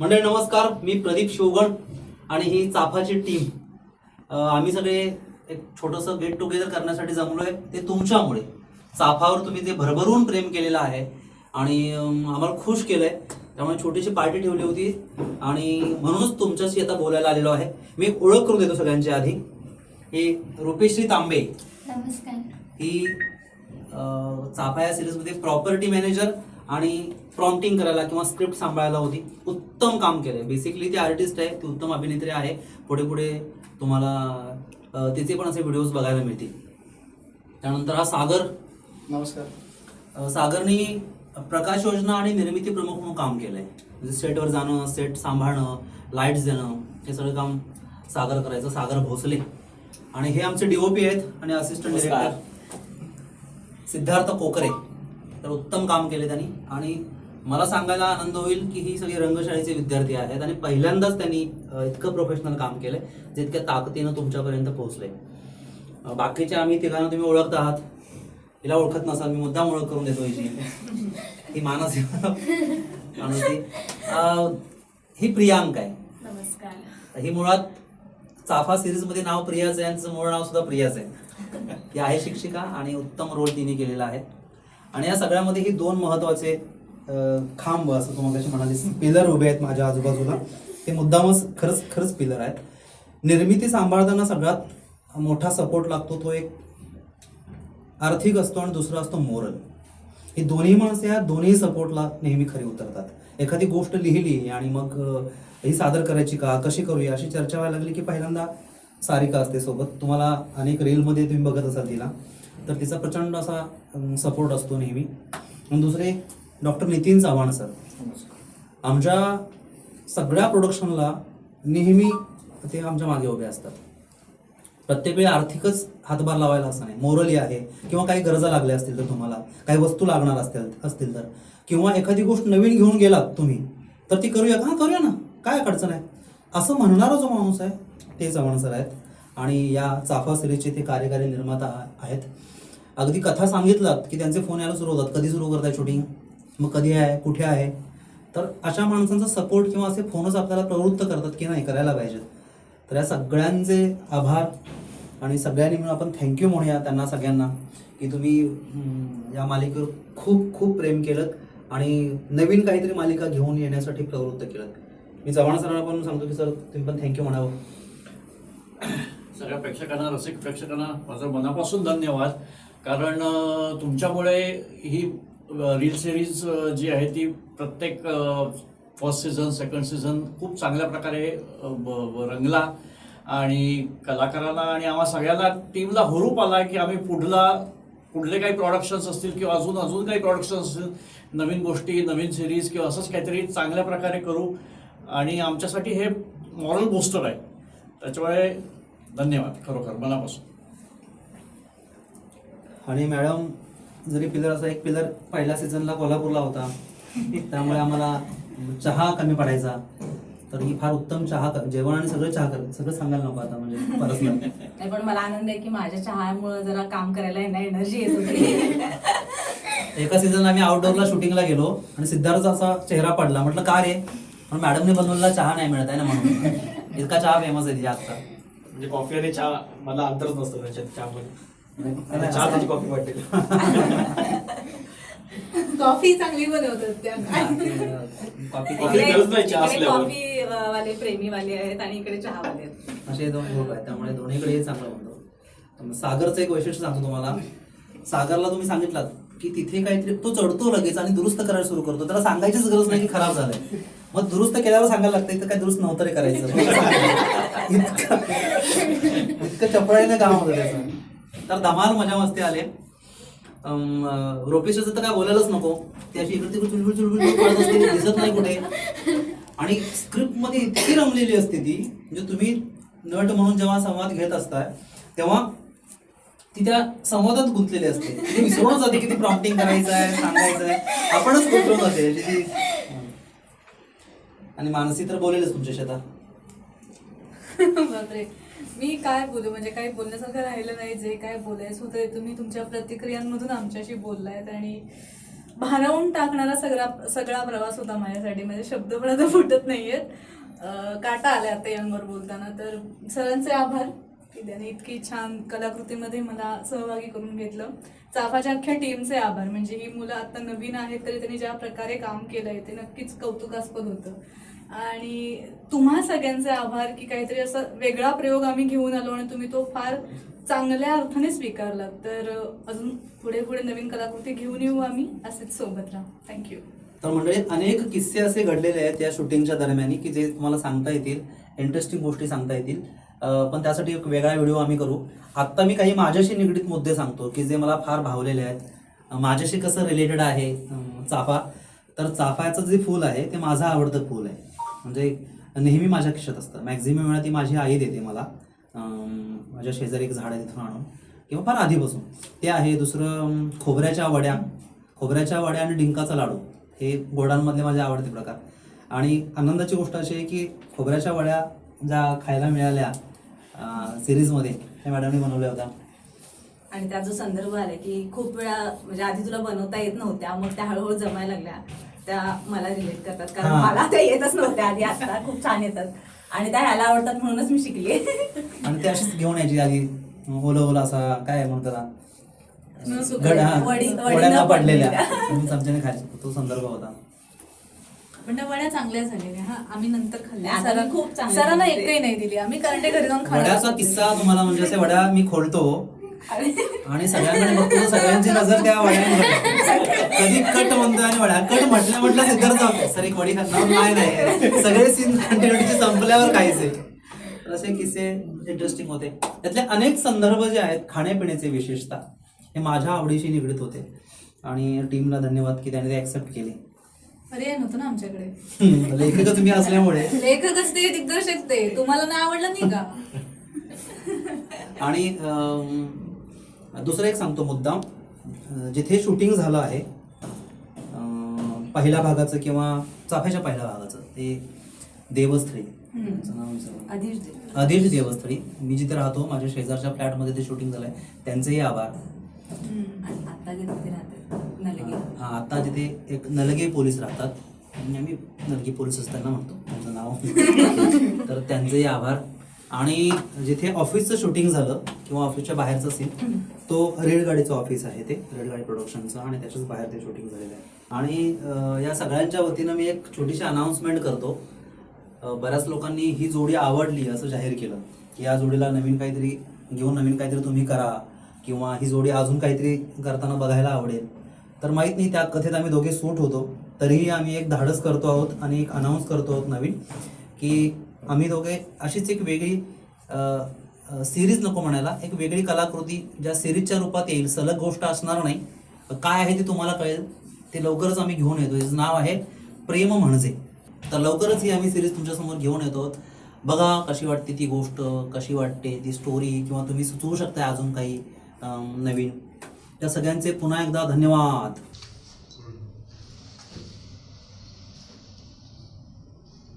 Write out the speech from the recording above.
मंडळी नमस्कार. मी प्रदीप शिवगण आणि ही चाफाची टीम आम्ही सगळे एक छोटंसं गेट टुगेदर करण्यासाठी जमलोय. ते तुमच्यामुळे. चाफावर तुम्ही ते भरभरून प्रेम केलेलं आहे आणि आम्हाला खुश केलंय. त्यामुळे छोटीशी पार्टी ठेवली होती आणि म्हणूनच तुमच्याशी आता बोलायला आलेलो आहे. मी ओळख करून देतो सगळ्यांच्या आधी. ही रुपेश्री तांबे. नमस्कार. ही चाफा या सिरीजमध्ये प्रॉपर्टी मॅनेजर आणि प्रॉम्प्टिंग करायला किंवा स्क्रिप्ट सांभाळायला होती. उत्तम काम केलंय. बेसिकली ती आर्टिस्ट आहे ती उत्तम अभिनेत्री आहे. पुढे पुढे तुम्हाला तिचे पण असे व्हिडिओज बघायला मिळतील. त्यानंतर हा सागर. नमस्कार. सागरनी प्रकाश योजना आणि निर्मिती प्रमुख म्हणून काम केलंय. म्हणजे सेटवर जाणं सेट सांभाळणं लाईट्स देणं हे सगळं काम सागर करायचं. सागर भोसले. आणि हे आमचे डीओपी आहेत आणि असिस्टंट. डिरेक्टर सिद्धार्थ कोकरे. तर उत्तम काम केले त्यांनी. आणि मला सांगायला आनंद होईल की ही सगळी रंगशाळेचे विद्यार्थी आहेत आणि पहिल्यांदाच त्यांनी इतकं प्रोफेशनल काम केलंय जे इतक्या ताकदीनं तुमच्यापर्यंत पोहोचले अं, बाकीचे आम्ही तिघांना तुम्ही ओळखत आहात. हिला ओळखत नसाल मी मुद्दाम ओळख करून देतो हिची. ही मानस. मानसी. ही प्रियांक आहे. नमस्कार. ही मुळात चाफा सिरीजमध्ये नाव प्रियाच आहे यांचं मूळ नाव सुद्धा प्रियाच आहे. ती आहे शिक्षिका आणि उत्तम रोल तिने केलेला आहे. आणि या सगळ्यामध्ये ही दोन महत्त्वाचे खांब असं तुम्हाला कशी पिलर उभे आहेत माझ्या आजूबाजूला. ते मुद्दामच खरंच खरंच पिलर आहेत. निर्मिती सांभाळताना सगळ्यात मोठा सपोर्ट लागतो तो एक आर्थिक असतो आणि दुसरा असतो मोरल ही दोन्ही माणसं या दोन्ही सपोर्टला नेहमी खरी उतरतात. एखादी गोष्ट लिहिली आणि मग ही सादर करायची का कशी करूया अशी चर्चा व्हायला लागली की पहिल्यांदा सारिका असते सोबत. तुम्हाला अनेक रीलमध्ये तुम्ही बघत असाल तिला. तर तिचा प्रचंड असा सपोर्ट असतो नेहमी. आणि दुसरे डॉक्टर नितीन चव्हाण सर आमच्या सगळ्या प्रोडक्शनला नेहमी ते आमच्या मागे उभे असतात. प्रत्येक वेळी आर्थिकच हातभार लावायला असं नाही. मोरली आहे किंवा काही गरजा लागल्या असतील तर तुम्हाला काही वस्तू लागणार असतील असतील तर. किंवा एखादी गोष्ट नवीन घेऊन गेलात तुम्ही तर ती करूया का? हा करूया ना. काय अडचण आहे? असं म्हणणारा जो माणूस आहे ते चव्हाण सर आहेत. आणि या चाफा सिरीजचे ते कार्यकारी निर्माता आहेत. अगदी कथा सांगितलात की त्यांचे फोन यायला सुरू होतात. कधी सुरू करताय शूटिंग मग कधी आहे? कुठे आहे? तर अशा माणसांचा सपोर्ट किंवा असे फोनच आपल्याला प्रवृत्त करतात की नाही करायला पाहिजेत. तर या सगळ्यांचे आभार आणि सगळ्यांनी मिळून आपण थँक्यू म्हणूया त्यांना सगळ्यांना की तुम्ही या मालिकेवर खूप खूप प्रेम केलं आणि नवीन काहीतरी मालिका घेऊन येण्यासाठी प्रवृत्त केलं मी चव्हाण सरांना पण सांगतो की सर तुम्ही पण थँक्यू म्हणावं. सगळ्या प्रेक्षकांना रसिक प्रेक्षकांना माझं मनापासून धन्यवाद. कारण तुमच्यामुळे ही रील सिरीज जी आहे ती प्रत्येक फर्स्ट सीझन सेकंड सीझन खूप चांगल्या प्रकारे ब- रंगला आणि कलाकारांना आणि आम्हा सगळ्यांना टीमला हुरूप आला की आम्ही पुढला पुढले काही प्रॉडक्शन्स असतील किंवा अजून अजून काही प्रॉडक्शन्स असतील नवीन गोष्टी नवीन सिरीज किंवा असंच काहीतरी चांगल्या प्रकारे करू. आणि आमच्यासाठी हे मॉरल बूस्टर आहे. त्याच्यामुळे धन्यवाद खरोखर मनापासून. आणि मॅडम जरी पिलर असा एक पिलर पहिल्या सीझनला कोल्हापूरला होता त्यामुळे आम्हाला चहा कमी पडायचा. तर ही फार उत्तम चहा कर- जेवण आणि सगळं चहा कर सगळं सांगायला नको आता म्हणजे पर्सनल नाही. पण मला आनंद आहे की माझ्या चहामुळे जरा काम करायला एनर्जी येत होती. एका सीझनला आम्ही आउटडोअरला शूटिंगला गेलो आणि सिद्धार्थचा असा चेहरा पडला. म्हटलं का रे? पण मॅडमने बनवलेला चहा नाही मिळत आहे ना म्हणून. इतका चहा फेमस आहे तिच्या आजचा. म्हणजे कॉफी आणि चहा मला अंतरच नसतं त्याच्यात चहामध्ये. कॉफी वाटेल. कॉफी चांगली बनवतात त्या कॉफी कॉफी गरज नाही चहा इकडे असल्यावर. कॉफी अं, वाले प्रेमी वाले आहेत आणि इकडे चहा वाले आहेत. असे दोन ग्रुप आहेत त्यामुळे दोन्हीकडे चांगलं म्हणतो सागरचं एक वैशिष्ट्य सांगतो तुम्हाला. सागरला तुम्ही सांगितलात की तिथे काहीतरी तो चढतो लगेच आणि दुरुस्त करायला सुरू करतो. त्याला सांगायचीच गरज नाही की खराब झालंय. मग दुरुस्त केल्यावर सांगायला लागतं इथं काय दुरुस्त नव्हतं रे करायचं. इतकं इतकं चपळाईनं काम होतं त्याचं. तर धमाल मजा मस्ती आले. अम, रोपेशचं तर काय बोलायलाच नको. त्याची इकडे तिकडे चुलबुल चुलबुल पळत असते दिसत नाही कुठे. आणि स्क्रिप्टमध्ये इतकी रमलेली असते ती. म्हणजे तुम्ही नट म्हणून जेव्हा संवाद घेत असताय तेव्हा ती त्या संवादात गुंतलेली असते. ती विसरूनच जाते की ती प्रॉम्प्टिंग करायचं आहे सांगायचं आहे आपणच गुंतवून जाते आणि मानसी तर बोलेलच तुमच्या शेतात बापरे. मी काय बोलू? म्हणजे काही बोलण्यासारखं राहिलं नाही जे काय बोलायचं होतं तुम्ही तुमच्या प्रतिक्रियांमधून आमच्याशी बोललायत आणि भारावून टाकणारा सगळा सगळा प्रवास होता माझ्यासाठी. म्हणजे शब्द पण आता फुटत नाहीयेत. काटा आले आता यांवर बोलताना. तर सरांचे आभार. की त्याने इतकी छान कलाकृतीमध्ये मला सहभागी करून घेतलं. चाफाच्या अख्ख्या टीमचे आभार. म्हणजे ही मुलं आता नवीन आहेत तरी त्यांनी ज्या प्रकारे काम केलंय ते नक्कीच कौतुकास्पद होतं. आणि तुम्हा सगळ्यांचे आभार की काहीतरी असा वेगळा प्रयोग आम्ही घेऊन आलो आणि तुम्ही तो फार चांगल्या अर्थाने स्वीकारला तर अजून पुढे पुढे नवीन कलाकृती घेऊन येऊ आम्ही असेच सोबत राहा. थँक्यू तर म्हणजे अनेक किस्से असे घडलेले आहेत या शूटिंगच्या दरम्यान की जे तुम्हाला सांगता येतील इंटरेस्टिंग गोष्टी सांगता येतील. पण त्यासाठी एक वेगळा व्हिडिओ आम्ही करू. आत्ता मी काही माझ्याशी निगडीत मुद्दे सांगतो की जे मला फार भावलेले आहेत. माझ्याशी कसं रिलेटेड आहे चाफा. तर चाफ्याचं जे फूल आहे ते माझं आवडतं फूल आहे. म्हणजे नेहमी माझ्या खिशात असतं. मॅक्झिमम वेळा ती माझी आई देते मला. माझ्या शेजारी एक झाड आहे तिथून आणून. किंवा फार आधीपासून. ते आहे दुसरं खोबऱ्याच्या वड्या. खोबऱ्याच्या वड्या आणि डिंकाचा लाडू. हे गोडांमधले माझे आवडते प्रकार. आणि आनंदाची गोष्ट अशी आहे की खोबऱ्याच्या वड्या ज्या खायला मिळाल्या सिरीजमध्ये त्या मॅडमने बनवल्या होत्या. आणि त्यात जो संदर्भ आला की खूप वेळा म्हणजे आधी तुला बनवता येत नव्हत्या मग त्या हळूहळू जमायला लागल्या. त्या मला रिलेट करतात. कारण हा. मला त्या येतच नव्हत्या आधी आता खूप छान येतात. आणि त्या ह्याला आवडतात म्हणूनच मी शिकली. आणि ते अशीच घेऊन यायची आधी. ओलं ओलं असा काय म्हणतो न ना सुकलेल्या. गड हा वडी- वडी वड्या न न पडलेल्या. पडलेल्या. तुम्ही चमच्याने खायचे तो संदर्भ होता. पण त्या वड्या चांगल्या झालेल्या. हा आम्ही नंतर खाल्ल्या. आता सरांना खूप चांगल्या सरांना बनवते. एकही नाही दिली. आम्ही कारण ते घरी जाऊन वड्याचा खाणार किस्सा तुम्हाला म्हणजे असे वड्या मी खोलतो. आणि सगळ्यांकडे बघतो सगळ्यांची नजर त्या वड्यांकडे कधी कट म्हणतो आणि वड्या कट म्हटल्या म्हटलं सिद्धार्थ जातो सर एक वडी खात नाही नाही. सगळे सीन कंटिन्युटी संपल्यावर खायचे असे किस्से इंटरेस्टिंग होते. त्यातले अनेक संदर्भ जे आहेत खाण्यापिण्याचे विशेषतः हे माझ्या आवडीशी निगडीत होते. आणि टीमला धन्यवाद की त्याने ते ऍक्सेप्ट केले. पर्याय नव्हतं ना आमच्याकडे. हम्म, लेखक तुम्ही असल्यामुळे. लेखकच ते दिग्दर्शक ते. तुम्हाला नाही आवडलं नाही का? आणि दुसरं एक सांगतो मुद्दा. अं, जिथे शूटिंग झालं आहे पहिल्या भागाचं किंवा चाफ्याच्या पहिल्या भागाचं ते देवस्थळी. अधीश देवस्थळी. मी जिथे राहतो माझ्या शेजारच्या फ्लॅटमध्ये ते शूटिंग झालंय. त्यांचेही आभार. हा आता तिथे एक नलगे पोलीस राहतात. आणि आम्ही नलगे पोलीस त्यांना म्हणतो त्यांचं नाव. तर त्यांचेही आभार. आणि जिथे ऑफिसचं शूटिंग झालं किंवा ऑफिसच्या बाहेरचं सीन तो रेलगाडीचं ऑफिस आहे ते रेलगाडी प्रोडक्शनचं आणि त्याच्याच बाहेर ते शूटिंग झालेलं आहे. आणि या सगळ्यांच्या वतीनं मी एक छोटीशी अनाऊन्समेंट करतो. बऱ्याच लोकांनी ही जोडी आवडली असं जाहीर केलं. की या जोडीला नवीन काहीतरी घेऊन नवीन काहीतरी तुम्ही करा किंवा ही जोडी अजून काहीतरी करताना बघायला आवडेल. तर माहीत नाही त्या कथेत आम्ही दोघे सूट होतो. तरीही आम्ही एक धाडस करतो आहोत आणि एक अनाऊन्स करतो आहोत नवीन की आम्ही दोघे अशीच एक वेगळी सिरीज नको म्हणायला एक वेगळी कलाकृती ज्या सिरीजच्या रूपात येईल सलग गोष्ट असणार नाही. काय आहे ते तुम्हाला कळेल. ते लवकरच आम्ही घेऊन येतो. याचं नाव आहे प्रेम म्हणजे. तर लवकरच ही आम्ही सिरीज तुमच्यासमोर घेऊन येतो. बघा कशी वाटते ती गोष्ट कशी वाटते ती स्टोरी किंवा तुम्ही सुचवू शकता अजून काही नवीन. त्या सगळ्यांचे पुन्हा एकदा धन्यवाद.